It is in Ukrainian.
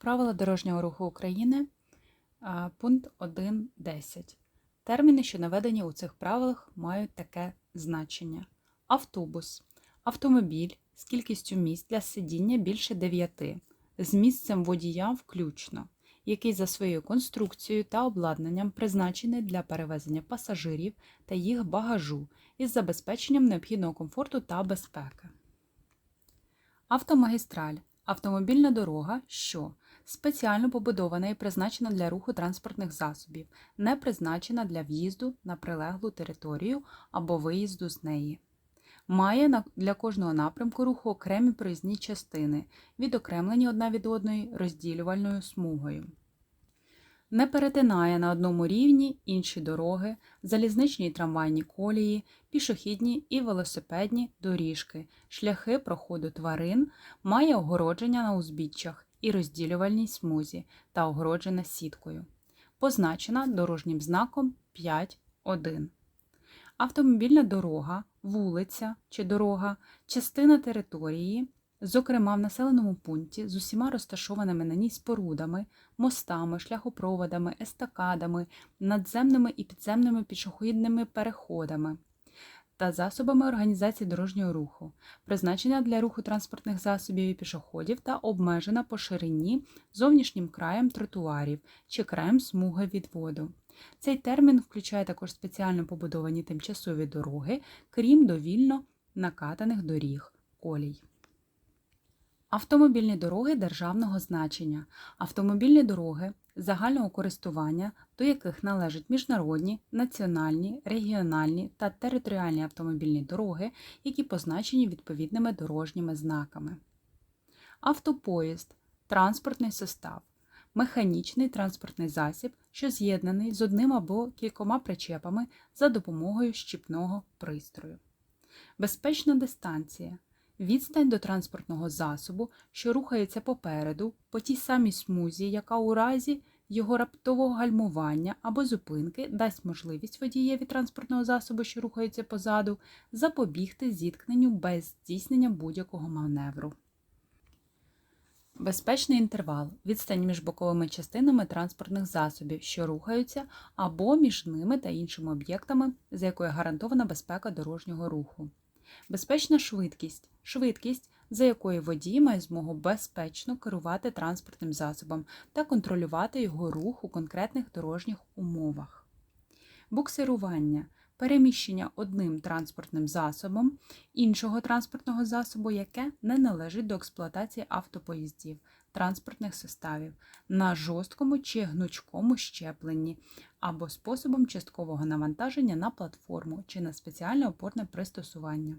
Правила дорожнього руху України, пункт 1.10. Терміни, що наведені у цих правилах, мають таке значення: автобус, автомобіль з кількістю місць для сидіння більше 9, з місцем водія включно, який за своєю конструкцією та обладнанням призначений для перевезення пасажирів та їх багажу із забезпеченням необхідного комфорту та безпеки. Автомагістраль автомобільна дорога, що спеціально побудована і призначена для руху транспортних засобів, не призначена для в'їзду на прилеглу територію або виїзду з неї. Має для кожного напрямку руху окремі проїзні частини, відокремлені одна від одної розділювальною смугою. Не перетинає на одному рівні інші дороги, залізничні і трамвайні колії, пішохідні і велосипедні доріжки, шляхи проходу тварин, має огородження на узбіччях і розділювальній смузі та огороджена сіткою. Позначена дорожнім знаком 5.1. Автомобільна дорога, вулиця чи дорога, частина території, зокрема в населеному пункті з усіма розташованими на ній спорудами, мостами, шляхопроводами, естакадами, надземними і підземними пішохідними переходами та засобами організації дорожнього руху, призначена для руху транспортних засобів і пішоходів та обмежена по ширині зовнішнім краєм тротуарів чи краєм смуги відводу. Цей термін включає також спеціально побудовані тимчасові дороги, крім довільно накатаних доріг колій. Автомобільні дороги державного значення. Автомобільні дороги загального користування, до яких належать міжнародні, національні, регіональні та територіальні автомобільні дороги, які позначені відповідними дорожніми знаками. Автопоїзд транспортний состав, механічний транспортний засіб, що з'єднаний з одним або кількома причепами за допомогою щіпного пристрою. Безпечна дистанція відстань до транспортного засобу, що рухається попереду, по тій самій смузі, яка у разі його раптового гальмування або зупинки дасть можливість водієві транспортного засобу, що рухається позаду, запобігти зіткненню без здійснення будь-якого маневру. Безпечний інтервал відстань між боковими частинами транспортних засобів, що рухаються, або між ними та іншими об'єктами, за якою гарантована безпека дорожнього руху. Безпечна швидкість швидкість, за якою водій має змогу безпечно керувати транспортним засобом та контролювати його рух у конкретних дорожніх умовах. Буксирування переміщення одним транспортним засобом іншого транспортного засобу, яке не належить до експлуатації автопоїздів, транспортних составів на жорсткому чи гнучкому щепленні або способом часткового навантаження на платформу чи на спеціальне опорне пристосування.